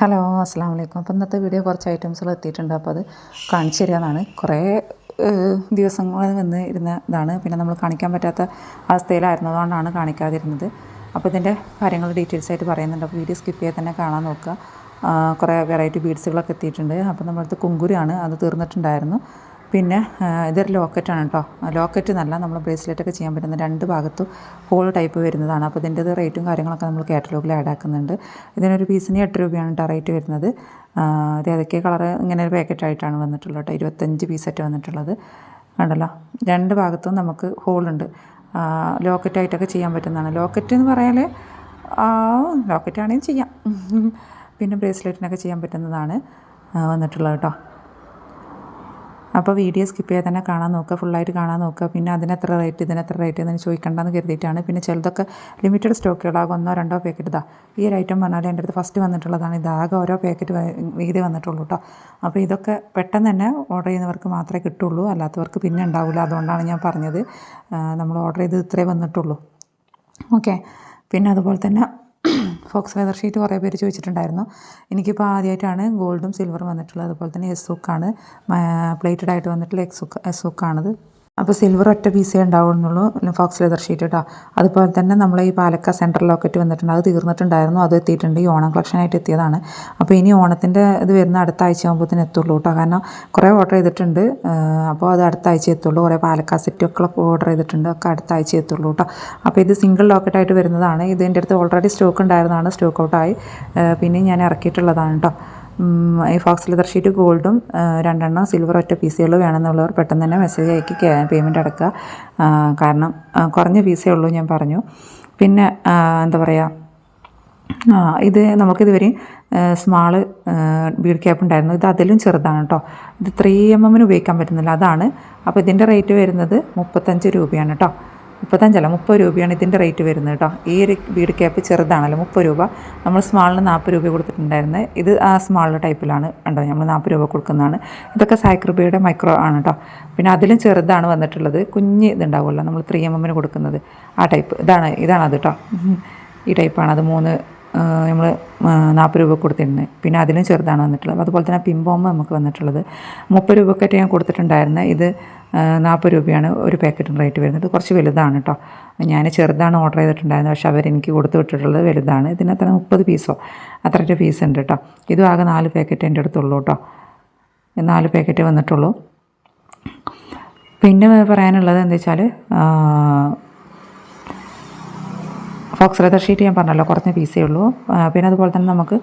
Hello അസ്സാം വലൈക്കും അപ്പോൾ ഇന്നത്തെ വീഡിയോ കുറച്ച് ഐറ്റംസുകൾ എത്തിയിട്ടുണ്ട്. അപ്പോൾ അത് കാണിച്ചു തരാമെന്നാണ് കുറേ ദിവസങ്ങളിൽ വന്ന് ഇരുന്നതാണ്. പിന്നെ നമ്മൾ കാണിക്കാൻ പറ്റാത്ത അവസ്ഥയിലായിരുന്നതുകൊണ്ടാണ് കാണിക്കാതിരുന്നത്. അപ്പോൾ ഇതിന്റെ കാര്യങ്ങൾ ഡീറ്റെയിൽസ് ആയിട്ട് പറയുന്നുണ്ട്. അപ്പോൾ വീഡിയോ സ്കിപ്പ് ചെയ്യാൻ തന്നെ കാണാൻ നോക്കുക. കുറേ വെറൈറ്റി ബീഡ്സുകളൊക്കെ എത്തിയിട്ടുണ്ട്. അപ്പോൾ നമ്മളടുത്ത് കുങ്കുരാണ് അത് തീർന്നിട്ടുണ്ടായിരുന്നു. പിന്നെ ഇതൊരു ലോക്കറ്റാണ് കേട്ടോ ലോക്കറ്റ് നല്ല നമ്മൾ ബ്രേസ്ലെറ്റൊക്കെ ചെയ്യാൻ പറ്റുന്ന രണ്ട് ഭാഗത്തും ഹോൾ ടൈപ്പ് വരുന്നതാണ്. അപ്പോൾ ഇതിന്റെത് റേറ്റും കാര്യങ്ങളൊക്കെ നമ്മൾ കാറ്റലോഗിൽ ആഡ് ആക്കുന്നുണ്ട്. ഇതിനൊരു പീസിന് എട്ട് രൂപയാണ് കേട്ടോ റേറ്റ് വരുന്നത്. ഇത് ഏതൊക്കെ കളർ ഇങ്ങനെ ഒരു പാക്കറ്റായിട്ടാണ് വന്നിട്ടുള്ളത് കേട്ടോ ഇരുപത്തഞ്ച് പീസറ്റ് വന്നിട്ടുള്ളത്. കണ്ടല്ലോ? രണ്ട് ഭാഗത്തും നമുക്ക് ഹോളുണ്ട് ലോക്കറ്റായിട്ടൊക്കെ ചെയ്യാൻ പറ്റുന്നതാണ്. ലോക്കറ്റ് എന്ന് പറയാൽ ലോക്കറ്റ് ആണെങ്കിൽ ചെയ്യാം. പിന്നെ ബ്രേസ്ലെറ്റിനൊക്കെ ചെയ്യാൻ പറ്റുന്നതാണ് വന്നിട്ടുള്ളത് കേട്ടോ അപ്പോൾ വീഡിയോ സ്കിപ്പ് ചെയ്യാതെ തന്നെ കാണാൻ നോക്കുക ഫുള്ളായിട്ട് കാണാൻ നോക്കുക. പിന്നെ അതിനെത്ര റേറ്റ് ഇതിനെത്ര റേറ്റ് എന്ന് ചോദിക്കേണ്ടതെന്ന് കരുതിയിട്ടാണ്. പിന്നെ ചിലതൊക്കെ ലിമിറ്റഡ് സ്റ്റോക്കുകളാകും ഒന്നോ രണ്ടോ പാക്കറ്റ് ഇതാ. ഈ ഒരു ഐറ്റം പറഞ്ഞാൽ എന്റെ അടുത്ത് ഫസ്റ്റ് വന്നിട്ടുള്ളതാണ്. ഇതാകെ ഓരോ പാക്കറ്റ് വീതി വന്നിട്ടുള്ളൂ കേട്ടോ അപ്പോൾ ഇതൊക്കെ പെട്ടെന്ന് തന്നെ ഓർഡർ ചെയ്യുന്നവർക്ക് മാത്രമേ കിട്ടുള്ളൂ. അല്ലാത്തവർക്ക് പിന്നെ ഉണ്ടാവില്ല. അതുകൊണ്ടാണ് ഞാൻ പറഞ്ഞത്. നമ്മൾ ഓർഡർ ചെയ്ത് ഇത്രേ വന്നിട്ടുള്ളൂ. ഓക്കെ പിന്നെ അതുപോലെ തന്നെ ഫോക്സ് ലെതർ ഷീറ്റ് കുറേ പേര് ചോദിച്ചിട്ടുണ്ടായിരുന്നു. എനിക്കിപ്പോൾ ആദ്യമായിട്ടാണ് ഗോൾഡും സിൽവറും വന്നിട്ടുള്ളത്. അതുപോലെ തന്നെ എസ് ഹുക്കാണ് പ്ലേറ്റഡ് ആയിട്ട് വന്നിട്ടുള്ള എക്സ് ഹുക്ക് എസ് ഹുക്കാണത് അപ്പോൾ സിൽവർ ഒറ്റ പീസേ ഉണ്ടാവുന്നുള്ളൂ ഫോക്സ് ലെതർ ഷീറ്റ് കേട്ടോ അതുപോലെ തന്നെ നമ്മൾ ഈ പാലക്ക സെൻട്രൽ ലോക്കറ്റ് വന്നിട്ടുണ്ട്. അത് തീർന്നിട്ടുണ്ടായിരുന്നു. അത് എത്തിയിട്ടുണ്ട്. ഈ ഓണം കളക്ഷനായിട്ട് എത്തിയതാണ്. അപ്പോൾ ഇനി ഓണത്തിന്റെ ഇത് വരുന്ന അടുത്ത ആഴ്ച ആകുമ്പോഴത്തേന് എത്തുള്ളൂ കേട്ടോ. കാരണം കുറേ ഓർഡർ ചെയ്തിട്ടുണ്ട്. അപ്പോൾ അത് അടുത്ത ആഴ്ച എത്തുള്ളൂ. കുറേ പാലക്ക സെറ്റൊക്കെ ഓർഡർ ചെയ്തിട്ടുണ്ട്. ഒക്കെ അടുത്ത ആഴ്ച എത്തുള്ളൂ കേട്ടോ. അപ്പോൾ ഇത് സിംഗിൾ ലോക്കറ്റായിട്ട് വരുന്നതാണ്. ഇത് എന്റെ അടുത്ത് ഓൾറെഡി സ്റ്റോക്ക് ഉണ്ടായിരുന്നതാണ്. സ്റ്റോക്ക് ഔട്ടായി പിന്നെ ഞാൻ ഇറക്കിയിട്ടുള്ളതാണ് കേട്ടോ. ഈ ഫോക്സ് ലെതർ ഷീറ്റ് ഗോൾഡും രണ്ടെണ്ണം സിൽവർ ഒറ്റ പീസുകൾ വേണമെന്നുള്ളവർ പെട്ടെന്ന് തന്നെ മെസ്സേജ് അയക്കി പേയ്മെന്റ് അടക്കുക. കാരണം കുറഞ്ഞ പീസേ ഉള്ളൂ ഞാൻ പറഞ്ഞു. പിന്നെ എന്താ പറയുക ഇത് നമുക്കിതുവരെയും സ്മാൾ ബീഡ് ക്യാപ്പ് ഉണ്ടായിരുന്നു. ഇത് അതിലും ചെറുതാണ് കേട്ടോ ഇത് ത്രീ എം എമ്മിന് ഉപയോഗിക്കാൻ പറ്റുന്നില്ല. അതാണ്. അപ്പോൾ ഇതിന്റെ റേറ്റ് വരുന്നത് മുപ്പത്തഞ്ച് രൂപയാണ് കേട്ടോ മുപ്പത്തഞ്ചല്ല മുപ്പത് രൂപയാണ് ഇതിന്റെ റേറ്റ് വരുന്നത് കേട്ടോ. ഈ ഒരു വീട് ക്യാപ്പ് ചെറുതാണല്ലോ മുപ്പത് രൂപ. നമ്മൾ സ്മാളിന് നാൽപ്പത് രൂപ കൊടുത്തിട്ടുണ്ടായിരുന്നത്. ഇത് ആ സ്മാൾ ടൈപ്പിലാണ് ഉണ്ടോ നമ്മൾ നാൽപ്പത് രൂപ കൊടുക്കുന്നതാണ്. ഇതൊക്കെ സായ്ക്രബിയുടെ മൈക്രോ ആണ് കേട്ടോ. പിന്നെ അതിലും ചെറുതാണ് വന്നിട്ടുള്ളത്. കുഞ്ഞ് ഇതുണ്ടാവുമല്ലോ നമ്മൾ ത്രീ എം എമ്മിന് കൊടുക്കുന്നത് ആ ടൈപ്പ് ഇതാണ് ഇതാണ് അത് കേട്ടോ. ഈ ടൈപ്പാണ് അത് മൂന്ന് നമ്മൾ നാൽപ്പത് രൂപ കൊടുത്തിരുന്നത്. പിന്നെ അതിലും ചെറുതാണ് വന്നിട്ടുള്ളത്. അതുപോലെ തന്നെ പിമ്പോമ്പ് നമുക്ക് വന്നിട്ടുള്ളത്. മുപ്പത് രൂപക്കായിട്ട് ഞാൻ കൊടുത്തിട്ടുണ്ടായിരുന്നത്. ഇത് നാൽപ്പത് രൂപയാണ് ഒരു പാക്കറ്റിന് റേറ്റ് വരുന്നത്. കുറച്ച് വലുതാണ് കേട്ടോ ഞാൻ ചെറുതാണ് ഓർഡർ ചെയ്തിട്ടുണ്ടായിരുന്നത്. പക്ഷേ അവരെനിക്ക് കൊടുത്തു വിട്ടിട്ടുള്ളത് വലുതാണ്. ഇതിനകത്ത് മുപ്പത് പീസോ അത്രയൊരു പീസ് ഉണ്ട് കേട്ടോ ഇതും ആകെ നാല് പാക്കറ്റ് എന്റെ അടുത്തുള്ളൂ കേട്ടോ നാല് പാക്കറ്റ് വന്നിട്ടുള്ളൂ. പിന്നെ പറയാനുള്ളത് എന്താ വെച്ചാൽ ഫോക്സ് ലെതർ ഷീറ്റ് ഞാൻ പറഞ്ഞല്ലോ കുറച്ച് പീസേ ഉള്ളൂ. പിന്നെ അതുപോലെ തന്നെ നമുക്ക്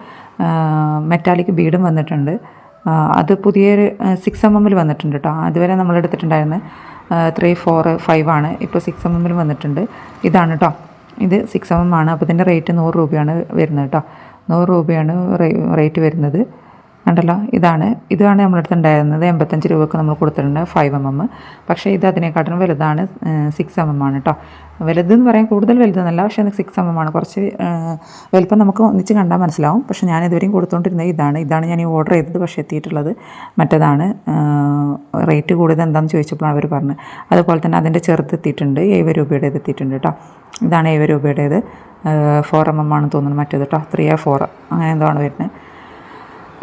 മെറ്റാലിക് ബീഡും വന്നിട്ടുണ്ട്. അത് പുതിയൊരു സിക്സ് എം എമ്മിൽ വന്നിട്ടുണ്ട് കേട്ടോ അതുവരെ നമ്മൾ എടുത്തിട്ടുണ്ടായിരുന്നത് ത്രീ ഫോർ ഫൈവ് ആണ്. ഇപ്പോൾ സിക്സ് എം എമ്മിൽ വന്നിട്ടുണ്ട്. ഇതാണ് കേട്ടോ ഇത് സിക്സ് എം എം ആണ്. അപ്പോൾ ഇതിന്റെ റേറ്റ് നൂറ് രൂപയാണ് വരുന്നത് കേട്ടോ നൂറ് രൂപയാണ് റേറ്റ് വരുന്നത്. ഉണ്ടല്ലോ? ഇതാണ്. ഇതാണ് നമ്മളടുത്ത് ഉണ്ടായിരുന്നത് എൺപത്തഞ്ച് രൂപക്ക് നമ്മൾ കൊടുത്തിട്ടുണ്ട് ഫൈവ് എം എം പക്ഷേ ഇത് അതിനെക്കാട്ടിലും വലുതാണ് സിക്സ് എം എം ആണ് കേട്ടോ വലുതെന്ന് പറയാൻ കൂടുതൽ വലുതെന്നല്ല പക്ഷേ സിക്സ് എം എം ആണ്. കുറച്ച് വലുപ്പം നമുക്ക് ഒന്നിച്ച് കണ്ടാൽ മനസ്സിലാവും. പക്ഷേ ഞാൻ ഇതുവരെയും കൊടുത്തുകൊണ്ടിരുന്നത് ഇതാണ്. ഇതാണ് ഞാൻ ഈ ഓർഡർ ചെയ്തത് പക്ഷേ എത്തിയിട്ടുള്ളത് മറ്റേതാണ് റേറ്റ് കൂടുതൽ എന്താണെന്ന് ചോദിച്ചപ്പോഴാണ് അവർ പറഞ്ഞത്. അതുപോലെ തന്നെ അതിന്റെ ചെറുത്ത് എത്തിയിട്ടുണ്ട്. ഏഴ് രൂപയുടേത് എത്തിയിട്ടുണ്ട് കേട്ടോ ഇതാണ് ഏഴ് രൂപയുടേത് ഫോർ എം എം ആണെന്ന് തോന്നുന്നത് മറ്റേത് കേട്ടോ ത്രീ ആ ഫോർ അങ്ങനെ എന്തോ ആണ് വരുന്നത്.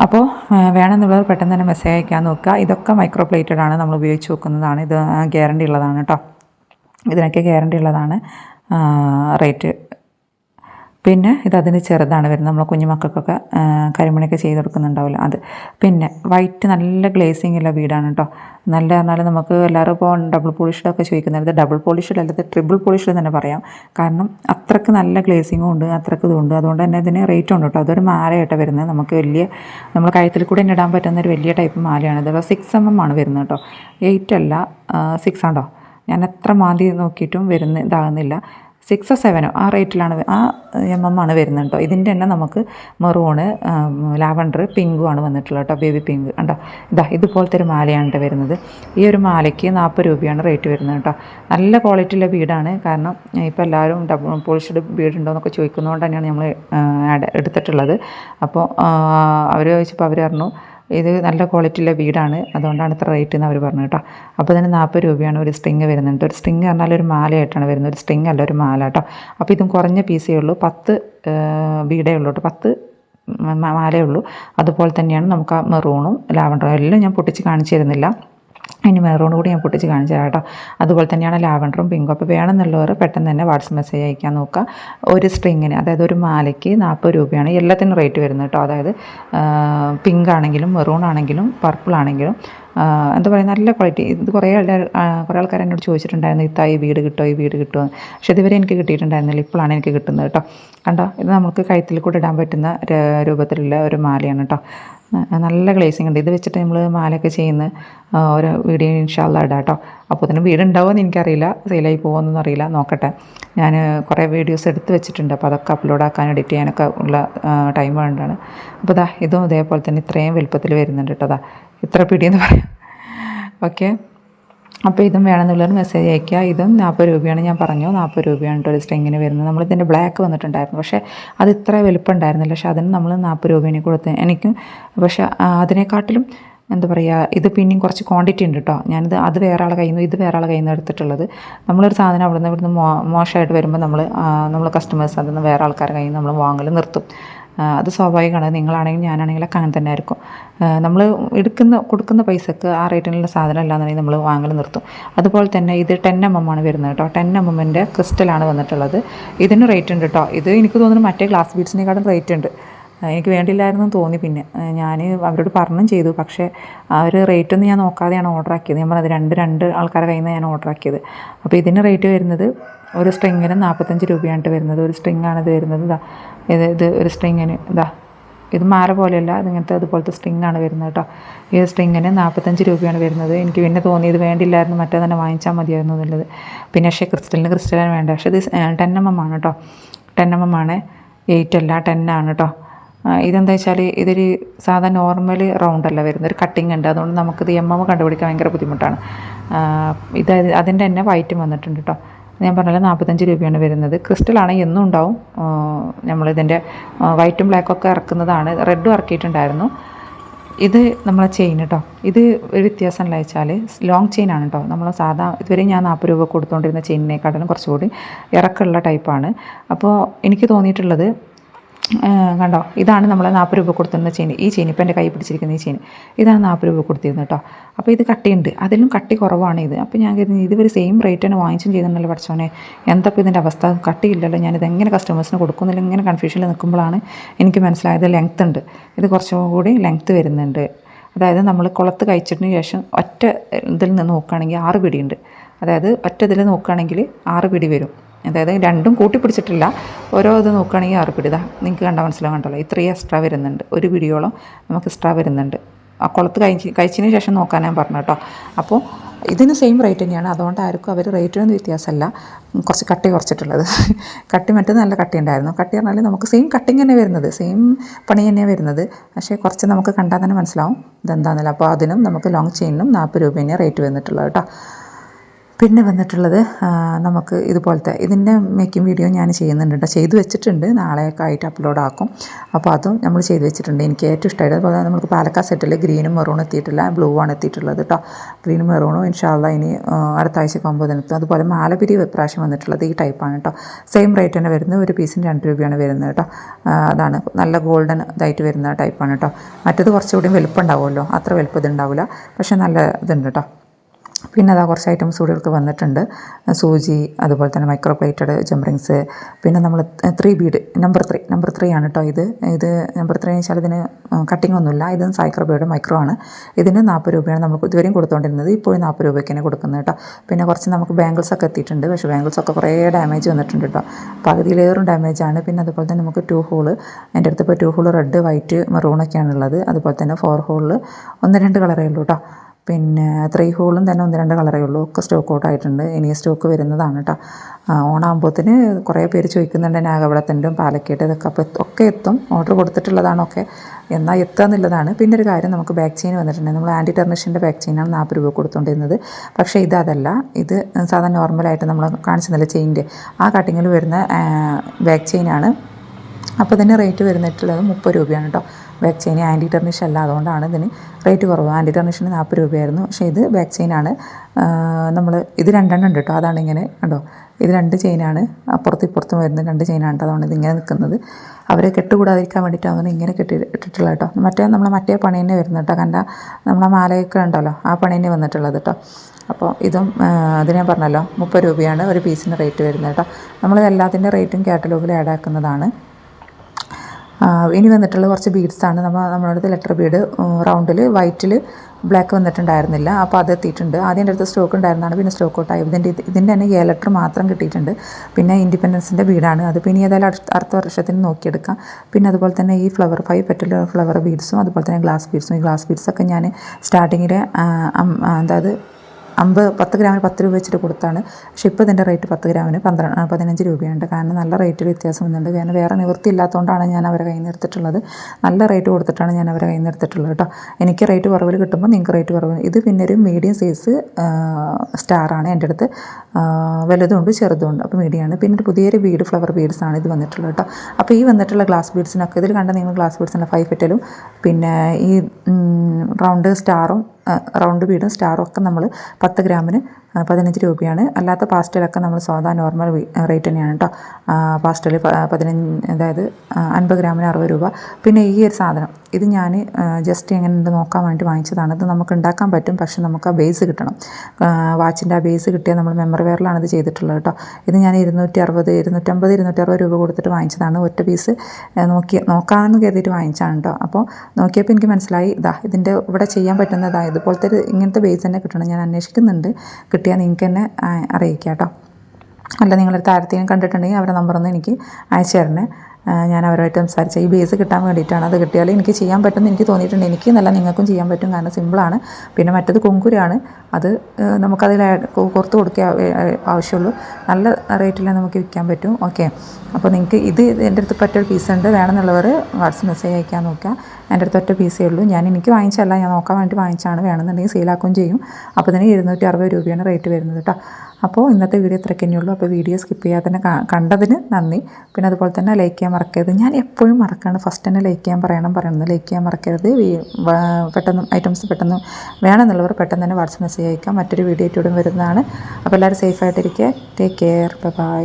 അപ്പോൾ വേണമെന്നുള്ളവർ പെട്ടെന്ന് തന്നെ മെസ്സേജ് അയക്കാൻ നോക്കുക. ഇതൊക്കെ മൈക്രോ പ്ലേറ്റഡ് ആണ് നമ്മൾ ഉപയോഗിച്ച് നോക്കുന്നതാണ് ഇത് ഗ്യാരണ്ടി ഉള്ളതാണ് കേട്ടോ. ഇതിനൊക്കെ ഗ്യാരണ്ടി ഉള്ളതാണ്. റേറ്റ് പിന്നെ ഇത് അതിന് ചെറുതാണ് വരുന്നത്. നമ്മൾ കുഞ്ഞുമക്കൾക്കൊക്കെ കരിമണിയൊക്കെ ചെയ്ത് കൊടുക്കുന്നുണ്ടാവില്ല അത്. പിന്നെ വൈറ്റ് നല്ല ഗ്ലേസിംഗ് ഉള്ള വീടാണ് കേട്ടോ നല്ല പറഞ്ഞാൽ നമുക്ക് എല്ലാവരും ഇപ്പോൾ ഡബിൾ പോളിഷ്ഡൊക്കെ ചോദിക്കുന്നത് ഡബിൾ പോളിഷ്ഡ് അല്ലാതെ ട്രിപ്പിൾ പോളിഷ്ഡ് തന്നെ പറയാം. കാരണം അത്രയ്ക്ക് നല്ല ഗ്ലേസിങ്ങും ഉണ്ട് അത്രയ്ക്ക് ഇതുണ്ട് അതുകൊണ്ട് തന്നെ ഇതിന് റേറ്റ് ഉണ്ട് കേട്ടോ അതൊരു മാലയായിട്ട് വരുന്നത്. നമുക്ക് വലിയ നമ്മൾ കഴുത്തിൽ കൂടെ ഇടാൻ പറ്റുന്ന ഒരു വലിയ ടൈപ്പ് മാലയാണ്. ഇത് സിക്സ് എം എം ആണ് വരുന്നത് കേട്ടോ എയ്റ്റ് അല്ല സിക്സ് ആണോ? ഞാൻ എത്ര മാന്തി നോക്കിയിട്ടും വരുന്ന ഇതാകുന്നില്ല. സിക്സോ സെവനോ ആ റേറ്റിലാണ് ആ എം എം ആണ് വരുന്നത് കേട്ടോ ഇതിന്റെ തന്നെ നമുക്ക് മെറൂണ് ലാവണ്ടർ പിങ്കും ആണ് വന്നിട്ടുള്ളത് കേട്ടോ ബേബി പിങ്ക് കണ്ടോ? ഇതാ ഇതുപോലത്തെ ഒരു മാലയാണ് വരുന്നത്. ഈ ഒരു മാലയ്ക്ക് നാൽപ്പത് രൂപയാണ് റേറ്റ് വരുന്നത് കേട്ടോ നല്ല ക്വാളിറ്റിയുള്ള ബീഡാണ് കാരണം ഇപ്പോൾ എല്ലാവരും ഡബിൾ പോളിഷ്ഡ് ബീഡ് ഉണ്ടോ എന്നൊക്കെ ചോദിക്കുന്നതുകൊണ്ട് തന്നെയാണ് നമ്മൾ എടുത്തിട്ടുള്ളത്. അപ്പോൾ അവർ ചോദിച്ചപ്പോൾ അവർ പറഞ്ഞു ഇത് നല്ല ക്വാളിറ്റിയുള്ള വീടാണ്. അതുകൊണ്ടാണ് ഇത്ര റേറ്റ് എന്ന് അവർ പറഞ്ഞു കേട്ടോ. അപ്പോൾ തന്നെ നാൽപ്പത് രൂപയാണ് ഒരു സ്ട്രിങ് വരുന്നുണ്ട് ഒരു സ്ട്രിങ് പറഞ്ഞാൽ ഒരു മാലയായിട്ടാണ് വരുന്നത്. ഒരു സ്ട്രിങ് അല്ല ഒരു മാല കേട്ടോ. അപ്പോൾ ഇതും കുറഞ്ഞ പീസേ ഉള്ളൂ. പത്ത് വീടേ ഉള്ളൂ കേട്ടോ. പത്ത് മാലയേ ഉള്ളൂ. അതുപോലെ തന്നെയാണ് നമുക്ക് ആ മെറൂണും ലാവണ്ടറും എല്ലാം ഞാൻ പൊട്ടിച്ച് കാണിച്ചു തരുന്നില്ല. ഇനി മെറൂൺ കൂടി ഞാൻ പൊട്ടിച്ച് കാണിച്ചു തരാം കേട്ടോ. അതുപോലെ തന്നെയാണ് ലാവൻഡറും പിങ്കും അപ്പോൾ വേണമെന്നുള്ളവർ പെട്ടെന്ന് തന്നെ വാട്സപ്പ് മെസ്സേജ് അയക്കാൻ നോക്കുക. ഒരു സ്ട്രിങ്ങിന് അതായത് ഒരു മാലയ്ക്ക് നാൽപ്പത് രൂപയാണ് എല്ലാത്തിനും റേറ്റ് വരുന്നത് കേട്ടോ. അതായത് പിങ്ക് ആണെങ്കിലും മെറൂൺ ആണെങ്കിലും പർപ്പിൾ ആണെങ്കിലും എന്താ പറയുക നല്ല ക്വാളിറ്റി ഇത് കുറേ ആൾക്കാർ കുറേ ആൾക്കാർ എന്നോട് ചോദിച്ചിട്ടുണ്ടായിരുന്നു ഇത്താ ഈ വീട് കിട്ടുമോ ഈ വീട് കിട്ടുമോ പക്ഷേ ഇതുവരെ എനിക്ക് കിട്ടിയിട്ടുണ്ടായിരുന്നില്ല. ഇപ്പോഴാണ് എനിക്ക് കിട്ടുന്നത് കേട്ടോ. കണ്ടോ? ഇത് നമുക്ക് കഴുത്തിൽ കൂടെ ഇടാൻ പറ്റുന്ന രൂപത്തിലുള്ള ഒരു മാലയാണ് കേട്ടോ. നല്ല ഗ്ലേസിങ് ഉണ്ട്. ഇത് വെച്ചിട്ട് നമ്മൾ മാലയൊക്കെ ചെയ്യുന്ന ഒരു വീഡിയോ ഇൻഷാല്ല ഇടാം കേട്ടോ അപ്പോൾ തന്നെ വീട് ഉണ്ടാവുമെന്ന് എനിക്കറിയില്ല. സെയിലായി പോകുമെന്നൊന്നും അറിയില്ല. നോക്കട്ടെ. ഞാൻ കുറേ വീഡിയോസ് എടുത്ത് വെച്ചിട്ടുണ്ട്. അപ്പോൾ അതൊക്കെ അപ്ലോഡ് ആക്കാൻ എഡിറ്റ് ചെയ്യാനൊക്കെ ഉള്ള ടൈം വേണ്ടാണ് അപ്പോൾ ദാ ഇതും അതേപോലെ തന്നെ ഇത്രയും വലുപ്പത്തിൽ വരുന്നുണ്ട് കേട്ടോ ദാ. ഇത്ര പിടിയെന്ന് പറയാം. ഓക്കെ അപ്പോൾ ഇതും വേണമെന്നുള്ളവർ മെസ്സേജ് അയക്കുക ഇതും നാൽപ്പത് രൂപയാണ് ഞാൻ പറഞ്ഞു. നാൽപ്പത് രൂപയാണ് കേട്ടോ ഒരു സ്ട്രിങ്ങിന് വരുന്നത് നമ്മളിതിന്റെ ബ്ലാക്ക് വന്നിട്ടുണ്ടായിരുന്നു. പക്ഷേ അത് ഇത്ര വലുപ്പം ഉണ്ടായിരുന്നില്ല പക്ഷേ അതിന് നമ്മൾ നാൽപ്പത് രൂപേനെ കൊടുത്ത് എനിക്ക് പക്ഷേ അതിനെക്കാട്ടിലും എന്താ പറയുക ഇത് പിന്നെയും കുറച്ച് ക്വാണ്ടിറ്റി ഉണ്ട് കേട്ടോ ഞാനിത് അത് വേറെ ആളെ കയ്യിൽ നിന്ന് ഇത് വേറെ ആളെ കയ്യിൽ നിന്ന് എടുത്തിട്ടുള്ളത്. നമ്മളൊരു സാധനം അവിടെ നിന്ന് ഇവിടുന്ന് മോശമായിട്ട് വരുമ്പോൾ നമ്മൾ നമ്മൾ കസ്റ്റമേഴ്സ് അതിൽ നിന്ന് വേറെ ആൾക്കാരുടെ കയ്യിൽ നിന്ന് നമ്മൾ വാങ്ങൽ നിർത്തും. അത് സ്വാഭാവികമാണ്. നിങ്ങളാണെങ്കിലും ഞാനാണെങ്കിലും അങ്ങനെ തന്നെ ആയിരിക്കും. നമ്മൾ എടുക്കുന്ന കൊടുക്കുന്ന പൈസക്ക് ആ റേറ്റിനുള്ള സാധനം അല്ലാന്നുണ്ടെങ്കിൽ നമ്മൾ വാങ്ങൽ നിർത്തും. അതുപോലെ തന്നെ ഇത് ടെൻ എം എം ആണ് വരുന്നത് കേട്ടോ. ടെൻ എം എമ്മിന്റെ ക്രിസ്റ്റലാണ് വന്നിട്ടുള്ളത്. ഇതിന് റേറ്റ് ഉണ്ട് കേട്ടോ. ഇത് എനിക്ക് തോന്നുന്നു മറ്റേ ഗ്ലാസ് ബീഡ്സിനെക്കാളും റേറ്റ് ഉണ്ട്. എനിക്ക് വേണ്ടിയില്ലായിരുന്നു തോന്നി പിന്നെ. ഞാൻ അവരോട് പറഞ്ഞും ചെയ്തു. പക്ഷേ ആ ഒരു റേറ്റ് ഒന്നും ഞാൻ നോക്കാതെയാണ് ഓർഡർ ആക്കിയത്. ഞാൻ പറഞ്ഞത് രണ്ട് രണ്ട് ആൾക്കാരുടെ കയ്യിൽ നിന്ന് ഞാൻ ഓർഡർ ആക്കിയത്. അപ്പോൾ ഇതിന് റേറ്റ് വരുന്നത് ഒരു സ്ട്രിങ്ങിന് നാൽപ്പത്തഞ്ച് രൂപയാണട്ടോ വരുന്നത്. ഒരു സ്ട്രിങ് ആണ് ഇത് വരുന്നത്. ഇതാ ഇത് ഇത് ഒരു സ്ട്രിങ്ങിന് ഇതാ ഇത് മാറ പോലെയല്ല ഇതിങ്ങനത്തെ അതുപോലത്തെ സ്ട്രിങ് ആണ് വരുന്നത് കേട്ടോ. ഈ സ്ട്രിങ്ങിന് നാൽപ്പത്തഞ്ച് രൂപയാണ് വരുന്നത്. എനിക്ക് പിന്നെ തോന്നി ഇത് വേണ്ടില്ലായിരുന്നു മറ്റേ തന്നെ വാങ്ങിച്ചാൽ മതിയായിരുന്നു എന്നുള്ളത്. പിന്നെ പക്ഷേ ക്രിസ്റ്റലിന് ക്രിസ്റ്റലാണ് വേണ്ട. പക്ഷേ ഇത് ടെൻ എം എം ആണ് കേട്ടോ. ടെൻ എം എം ആണ്. എയ്റ്റ് അല്ല ടെൻ ആണ് കേട്ടോ. ഇതെന്താ വെച്ചാൽ ഇതൊരു സാധാ നോർമൽ അല്ല വരുന്നത്. ഒരു കട്ടിങ് ഉണ്ട്. അതുകൊണ്ട് നമുക്കിത് എം എം കണ്ടുപിടിക്കാൻ ഭയങ്കര ബുദ്ധിമുട്ടാണ്. ഇത് അതിന്റെ തന്നെ വൈറ്റും വന്നിട്ടുണ്ട് കേട്ടോ ഞാൻ പറഞ്ഞല്ലോ നാൽപ്പത്തഞ്ച് രൂപയാണ് വരുന്നത്. ക്രിസ്റ്റൽ ആണ് എന്നും ഉണ്ടാവും. നമ്മളിതിന്റെ വൈറ്റും ബ്ലാക്കും ഒക്കെ ഇറക്കുന്നതാണ്. റെഡും ഇറക്കിയിട്ടുണ്ടായിരുന്നു. ഇത് നമ്മളെ ചെയിൻ കേട്ടോ ഇത് ഒരു വ്യത്യാസം എന്താ വെച്ചാൽ ലോങ് ചെയിൻ ആണ് കേട്ടോ നമ്മൾ സാധാ ഇതുവരെ ഞാൻ നാൽപ്പത് രൂപ കൊടുത്തുകൊണ്ടിരുന്ന ചെയിനിനെക്കാട്ടിലും കുറച്ചുകൂടി ഇറക്കമുള്ള ടൈപ്പാണ് അപ്പോൾ എനിക്ക് തോന്നിയിട്ടുള്ളത് കണ്ടോ? ഇതാണ് നമ്മൾ നാൽപ്പത് രൂപ കൊടുത്തിരുന്ന ചെയിൻ ഈ ചെയിൻ ഇപ്പം എന്റെ കൈ പിടിച്ചിരിക്കുന്ന ഈ ചെയിൻ ഇതാണ് നാൽപ്പത് രൂപ കൊടുത്തിരുന്നത് കേട്ടോ. അപ്പോൾ ഇത് കട്ടിയുണ്ട്. അതിലും കട്ടി കുറവാണ് ഇത്. അപ്പോൾ ഞാൻ കരുതി ഇതുവരെ സെയിം റേറ്റ് തന്നെ വാങ്ങിച്ചും ചെയ്തെന്നല്ലോ പഠിച്ചോനെ എന്തപ്പോൾ ഇതിന്റെ അവസ്ഥ? കട്ടിയില്ലല്ലോ. ഞാനിത് എങ്ങനെ കസ്റ്റമേഴ്സിന് കൊടുക്കുന്നില്ല? ഇങ്ങനെ കൺഫ്യൂഷനിൽ നിൽക്കുമ്പോഴാണ് എനിക്ക് മനസ്സിലായത് ലെങ്ത് ഉണ്ട്. ഇത് കുറച്ചും കൂടി ലെങ്ത് വരുന്നുണ്ട്. അതായത് നമ്മൾ കുളത്ത് കഴിച്ചതിന് ശേഷം ഒറ്റ ഇതിൽ നിന്ന് നോക്കുകയാണെങ്കിൽ ആറ് പിടിയുണ്ട് അതായത് ഒറ്റ ഇതിൽ നോക്കുകയാണെങ്കിൽ ആറ് പിടി വരും. അതായത് രണ്ടും കൂട്ടിപ്പിടിച്ചിട്ടില്ല. ഓരോ ഇത് നോക്കുകയാണെങ്കിൽ ആറ് പിടി ഇതാ. നിങ്ങൾക്ക് കണ്ടാൽ മനസ്സിലാവും കണ്ടല്ലോ ഇത്രയും എക്സ്ട്രാ വരുന്നുണ്ട്. ഒരു പിടിയോളം നമുക്ക് എക്സ്ട്രാ വരുന്നുണ്ട്. ആ കുളത്ത് കഴിച്ച് കഴിച്ചതിന് ശേഷം നോക്കാൻ ഞാൻ പറഞ്ഞു കേട്ടോ. അപ്പോൾ ഇതിന് സെയിം റേറ്റ് തന്നെയാണ്. അതുകൊണ്ട് ആർക്കും അവർ റേറ്റിനൊന്നും വ്യത്യാസമല്ല. കുറച്ച് കട്ടി കുറച്ചിട്ടുള്ളത്. കട്ടി മറ്റേത് നല്ല കട്ടി ഉണ്ടായിരുന്നു. കട്ടി പറഞ്ഞാൽ നമുക്ക് സെയിം കട്ടിങ് തന്നെ വരുന്നത്. സെയിം പണി തന്നെയാണ് വരുന്നത്. പക്ഷേ കുറച്ച് നമുക്ക് കണ്ടാൽ തന്നെ മനസ്സിലാവും. ഇതെന്താണെന്നില്ല അപ്പോൾ അതിനും നമുക്ക് ലോങ് ചെയിനിനും നാൽപ്പത് രൂപ തന്നെയാണ് റേറ്റ് വന്നിട്ടുള്ളത് കേട്ടോ. പിന്നെ വന്നിട്ടുള്ളത് നമുക്ക് ഇതുപോലത്തെ ഇതിന്റെ മേക്കിംഗ് വീഡിയോ ഞാൻ ചെയ്യുന്നുണ്ട് കേട്ടോ. ചെയ്തു വെച്ചിട്ടുണ്ട്. നാളെയൊക്കെ ആയിട്ട് അപ്ലോഡ് ആക്കും. അപ്പോൾ അതും നമ്മൾ ചെയ്ത് വെച്ചിട്ടുണ്ട്. എനിക്ക് ഏറ്റവും ഇഷ്ടമായത് അതുപോലെ നമുക്ക് പാലക്കാട് സെറ്റിൽ ഗ്രീനും മെറൂണും എത്തിയിട്ടില്ല. ബ്ലൂ ആണ് എത്തിയിട്ടുള്ളത് കേട്ടോ. ഗ്രീനും മെറൂണും ഇൻഷാല്ല ഇനി അടുത്ത ആഴ്ച എത്തും. അതുപോലെ മാലപിരി പ്രാവശ്യം വന്നിട്ടുള്ളത് ഈ ടൈപ്പാണ് കേട്ടോ. സെയിം റേറ്റ് തന്നെ വരുന്നത്. ഒരു പീസിന് രണ്ട് രൂപയാണ് വരുന്നത് കേട്ടോ. അതാണ്. നല്ല ഗോൾഡൻ ഇതായിട്ട് വരുന്ന ടൈപ്പാണ് കേട്ടോ. മറ്റത് കുറച്ചുകൂടി വലുപ്പം ഉണ്ടാവുമല്ലോ. അത്ര വലുപ്പം ഇതുണ്ടാവില്ല പക്ഷേ നല്ല ഇതുണ്ട് കേട്ടോ. പിന്നെ അതാ കുറച്ച് ഐറ്റംസ് കൂടി ഇവർക്ക് വന്നിട്ടുണ്ട്. സൂചി അതുപോലെ തന്നെ മൈക്രോ പ്ലേറ്റഡ് ജംറിങ്സ് പിന്നെ നമ്മൾ three bead number three number three ആണ് കേട്ടോ ഇത്. ഇത് നമ്പർ ത്രീ എന്ന് വെച്ചാൽ ഇതിന് കട്ടിംഗ് ഒന്നുമില്ല. ഇത് സൈക്രോ ബീഡ് മൈക്രോ ആണ്. ഇതിന് നാൽപ്പത് രൂപയാണ് നമ്മൾ ഇതുവരെയും കൊടുത്തുകൊണ്ടിരുന്നത് ഇപ്പോഴും നാൽപ്പത് രൂപയ്ക്ക് തന്നെ കൊടുക്കുന്നത് കേട്ടോ പിന്നെ കുറച്ച് നമുക്ക് ബാംഗിൾസ് ഒക്കെ എത്തിയിട്ടുണ്ട്. പക്ഷേ ബാംഗിൾസ് ഒക്കെ കുറേ ഡാമേജ് വന്നിട്ടുണ്ട് കേട്ടോ പകുതിയിലേറും ഡാമേജ് ആണ്. പിന്നെ അതുപോലെ തന്നെ നമുക്ക് ടു ഹോൾ എന്റെ അടുത്ത് ഇപ്പോൾ ടു ഹോൾ റെഡ് വൈറ്റ് മെറൂണൊക്കെയാണുള്ളത് അതുപോലെ തന്നെ ഫോർ ഹോളിൽ ഒന്ന് രണ്ട് കളറേ ഉള്ളൂ കേട്ടോ പിന്നെ ത്രീ ഹോളും തന്നെ ഒന്ന് രണ്ട് കളറേ ഉള്ളൂ ഒക്കെ സ്റ്റോക്ക് ഔട്ട് ആയിട്ടുണ്ട്. ഇനി സ്റ്റോക്ക് വരുന്നതാണ് കേട്ടോ ഓണാകുമ്പോഴത്തേന് കുറേ പേര് ചോദിക്കുന്നുണ്ട് നാഗവളത്തിന്റെയും പാലക്കേട്ട് ഇതൊക്കെ. അപ്പോൾ ഒക്കെ എത്തും. ഓർഡർ കൊടുത്തിട്ടുള്ളതാണൊക്കെ എന്നാൽ എത്തുക എന്നുള്ളതാണ് പിന്നെ ഒരു കാര്യം നമുക്ക് ബാക്ക് ചെയിൻ വന്നിട്ടുണ്ട്. നമ്മൾ ആന്റി ടെർണിഷിന്റെ ബാക്ക് ചെയിനാണ് നാൽപ്പത് രൂപ കൊടുത്തുകൊണ്ടിരുന്നത് പക്ഷേ ഇത് അതല്ല. ഇത് സാധാരണ നോർമലായിട്ട് നമ്മൾ കാണിച്ചിരുന്നില്ല ചെയിന്റെ ആ കട്ടിങ്ങിൽ വരുന്ന ബാക്ക് ചെയിനാണ് അപ്പോൾ ഇതിന് റേറ്റ് വരുന്നിട്ടുള്ളത് മുപ്പത് രൂപയാണ് കേട്ടോ. ചെയിൻ ആന്റി ടെർണിഷ് അല്ല അതുകൊണ്ടാണ് ഇതിന് റേറ്റ് കുറവ്. ആന്റി ടെർണിഷിന് നാൽപ്പത് രൂപയായിരുന്നു. പക്ഷേ ഇത് ചെയിനാണ് നമ്മൾ ഇത് രണ്ടെണ്ണം ഉണ്ട് കേട്ടോ. അതാണ് ഇങ്ങനെ കണ്ടോ? ഇത് രണ്ട് ചെയിനാണ് അപ്പുറത്തും ഇപ്പുറത്തും വരുന്ന രണ്ട് ചെയിനാണ് കേട്ടോ. അതുകൊണ്ട് ഇതിങ്ങനെ നിൽക്കുന്നത്. അവരെ കെട്ടുകൂടാതിരിക്കാൻ വേണ്ടിയിട്ടാണ് ഇങ്ങനെ കെട്ടി ഇട്ടിട്ടുള്ളത് കേട്ടോ. മറ്റേ നമ്മളെ മറ്റേ പണി തന്നെ വരുന്നത് കേട്ടോ. കണ്ട നമ്മളെ മാലയൊക്കെ ഉണ്ടല്ലോ. ആ പണി തന്നെ വന്നിട്ടുള്ളത് കേട്ടോ. അപ്പോൾ ഇതും അത് ഞാൻ പറഞ്ഞല്ലോ. മുപ്പത് രൂപയാണ് ഒരു പീസിന് റേറ്റ് വരുന്നത് കേട്ടോ. നമ്മൾ എല്ലാത്തിന്റെ റേറ്റും കാറ്റലോഗിൽ ആഡ് ആക്കുന്നതാണ്. ഇനി വന്നിട്ടുള്ള കുറച്ച് ബീഡ്സാണ് നമ്മൾ നമ്മളടുത്ത് ലെറ്റർ ബീഡ് റൗണ്ടിൽ വൈറ്റിൽ ബ്ലാക്ക് വന്നിട്ടുണ്ടായിരുന്നില്ല. അപ്പോൾ അത് എത്തിയിട്ടുണ്ട്. ആദ്യം എന്റെ അടുത്ത് സ്റ്റോക്ക് ഉണ്ടായിരുന്നതാണ് പിന്നെ സ്റ്റോക്ക് ഔട്ടായി ഇതിന്റെ ഇത് ഇതിന്റെ തന്നെ എ ലെറ്റർ മാത്രം കിട്ടിയിട്ടുണ്ട്. പിന്നെ ഇൻഡിപെൻഡൻസിന്റെ ബീഡാണ് അത് പിന്നെ ഏതായാലും അടുത്ത അടുത്ത വർഷത്തിന് നോക്കിയെടുക്കാം. പിന്നെ അതുപോലെ തന്നെ ഈ ഫ്ലവർ ഫൈവ് പെറ്റൽ ഫ്ലവർ ബീഡ്സും അതുപോലെ തന്നെ ഗ്ലാസ് ബീഡ്സും ഈ ഗ്ലാസ് ബീഡ്സൊക്കെ ഞാൻ സ്റ്റാർട്ടിങ്ങിൽ അതായത് അമ്പത് പത്ത് ഗ്രാമിന് പത്ത് രൂപ വെച്ചിട്ട് കൊടുത്താണ്. പക്ഷേ ഇപ്പോൾ ഇതിന്റെ റേറ്റ് പത്ത് ഗ്രാമിന് പന്ത്രണ്ട് പതിനഞ്ച് രൂപയുണ്ട്. കാരണം നല്ല റേറ്റ് വ്യത്യാസം വന്നിട്ടുണ്ട് കാരണം വേറെ നിവൃത്തി ഇല്ലാത്തതുകൊണ്ടാണ് ഞാൻ അവരെ കയ്യിൽ നിന്ന് എടുത്തിട്ടുള്ളത്. നല്ല റേറ്റ് കൊടുത്തിട്ടാണ് ഞാൻ അവരെ കയ്യിൽ നിന്ന് എടുത്തിട്ടുള്ളത് കേട്ടോ. എനിക്ക് റേറ്റ് കുറവിൽ കിട്ടുമ്പോൾ നിങ്ങൾക്ക് റേറ്റ് കുറവ്. ഇത് പിന്നെ ഒരു മീഡിയം സൈസ് സ്റ്റാറാണ് എന്റെ അടുത്ത്. വലുതുണ്ട് ചെറുതുണ്ട്. അപ്പോൾ മീഡിയമാണ് പിന്നെ ഒരു പുതിയൊരു ബീഡ് ഫ്ലവർ ബീഡ്സ് ആണ് ഇത് വന്നിട്ടുള്ളത് കേട്ടോ. അപ്പോൾ ഈ വന്നിട്ടുള്ള ഗ്ലാസ് ബീഡ്സിനൊക്കെ ഇതിൽ കണ്ട നിങ്ങൾ ഗ്ലാസ് ബീഡ്സിന്റെ ഫൈവ് ഫെറ്റലും പിന്നെ ഈ റൗണ്ട് സ്റ്റാറും റൗണ്ട് ബീഡും സ്റ്റാറും ഒക്കെ നമ്മൾ പത്ത് ഗ്രാമിന് പതിനഞ്ച് രൂപയാണ്. അല്ലാത്ത പാസ്റ്റലൊക്കെ നമ്മൾ സാധാ നോർമൽ റേറ്റ് തന്നെയാണ് കേട്ടോ. പാസ്റ്റൽ പതിനഞ്ച് അതായത് അൻപത് ഗ്രാമിന് അറുപത് രൂപ. പിന്നെ ഈ ഒരു സാധനം ഇത് ഞാൻ ജസ്റ്റ് എങ്ങനെ ഉണ്ട് നോക്കാൻ വേണ്ടി വാങ്ങിച്ചതാണ്. ഇത് നമുക്ക് ഉണ്ടാക്കാൻ പറ്റും പക്ഷെ നമുക്ക് ആ ബേസ് കിട്ടണം. വാച്ചിന്റെ ആ ബേസ് കിട്ടിയാൽ നമ്മൾ മെമ്മറി വെയറിലാണ് ഇത് ചെയ്തിട്ടുള്ളത് കേട്ടോ. ഇത് ഞാൻ ഇരുന്നൂറ്റി അറുപത് ഇരുന്നൂറ്റമ്പത് ഇരുന്നൂറ്ററുപത് രൂപ കൊടുത്തിട്ട് വാങ്ങിച്ചതാണ്. ഒറ്റ പീസ് നോക്കി നോക്കാമെന്ന് കരുതിയിട്ട് വാങ്ങിച്ചാണ് കേട്ടോ. അപ്പോൾ നോക്കിയപ്പോൾ എനിക്ക് മനസ്സിലായി ഇതാ ഇതിന്റെ ഇവിടെ ചെയ്യാൻ പറ്റുന്നതാ ഇതുപോലത്തെ ഇങ്ങനത്തെ ബേസ് തന്നെ കിട്ടണം. ഞാൻ അന്വേഷിക്കുന്നുണ്ട്. കിട്ടിയാൽ നിങ്ങൾക്ക് തന്നെ അറിയിക്കാം കേട്ടോ. അല്ല നിങ്ങളൊരു താരത്തെയും കണ്ടിട്ടുണ്ടെങ്കിൽ അവരുടെ നമ്പറൊന്ന് എനിക്ക് അയച്ചു തരണേ. ഞാൻ അവരുമായിട്ട് സംസാരിച്ച ഈ ബേസ് കിട്ടാൻ വേണ്ടിയിട്ടാണ് അത് കിട്ടിയാൽ എനിക്ക് ചെയ്യാൻ പറ്റുമെന്ന് എനിക്ക് തോന്നിയിട്ടുണ്ട്. എനിക്ക് നല്ല നിങ്ങൾക്കും ചെയ്യാൻ പറ്റും. കാരണം സിമ്പിളാണ് പിന്നെ മറ്റത് കുങ്കുരാണ് അത് നമുക്കതിൽ ആഡ് കൊ- പുറത്ത് കൊടുക്കുക ആവശ്യമുള്ളൂ. നല്ല റേറ്റിൽ നമുക്ക് വിൽക്കാൻ പറ്റും. ഓക്കെ അപ്പോൾ നിങ്ങൾക്ക് ഇത് എന്റെ അടുത്ത് പറ്റൊരു പീസ് ഉണ്ട്. വേണമെന്നുള്ളവർ വാട്സപ്പ് മെസ്സേജ് അയക്കാൻ നോക്കുക. എന്റെ അടുത്ത് ഒറ്റ പീസേ ഉള്ളൂ. ഞാൻ എനിക്ക് വാങ്ങിച്ചല്ല ഞാൻ നോക്കാൻ വേണ്ടി വാങ്ങിച്ചാണ് വേണമെന്നുണ്ടെങ്കിൽ സെയിലാക്കുകയും ചെയ്യും. അപ്പോൾ തന്നെ ഇരുന്നൂറ്റി അറുപത് രൂപയാണ് റേറ്റ് വരുന്നത് കേട്ടോ അപ്പോൾ ഇന്നത്തെ വീഡിയോ ഇത്രയ്ക്ക് തന്നെയുള്ളൂ അപ്പോൾ വീഡിയോ സ്കിപ്പ് ചെയ്യാതെ തന്നെ കണ്ടതിന് നന്ദി. പിന്നെ അതുപോലെ തന്നെ ലൈക്ക് ചെയ്യാൻ മറക്കരുത്. ഞാൻ എപ്പോഴും മറക്കാണ്. ഫസ്റ്റ് തന്നെ ലൈക്ക് ചെയ്യാൻ പറയണം പറയുന്നത് ലൈക്ക് ചെയ്യാൻ മറക്കരുത്. പെട്ടെന്ന് ഐറ്റംസ് പെട്ടെന്ന് വേണമെന്നുള്ളവർ പെട്ടെന്ന് തന്നെ വാട്സപ്പ് മെസ്സേജ് അയക്കാം മറ്റൊരു വീഡിയോ ഉടൻ വരുന്നതാണ്. അപ്പോൾ എല്ലാവരും സേഫായിട്ടിരിക്കുക ടേക്ക് കെയർ ബൈ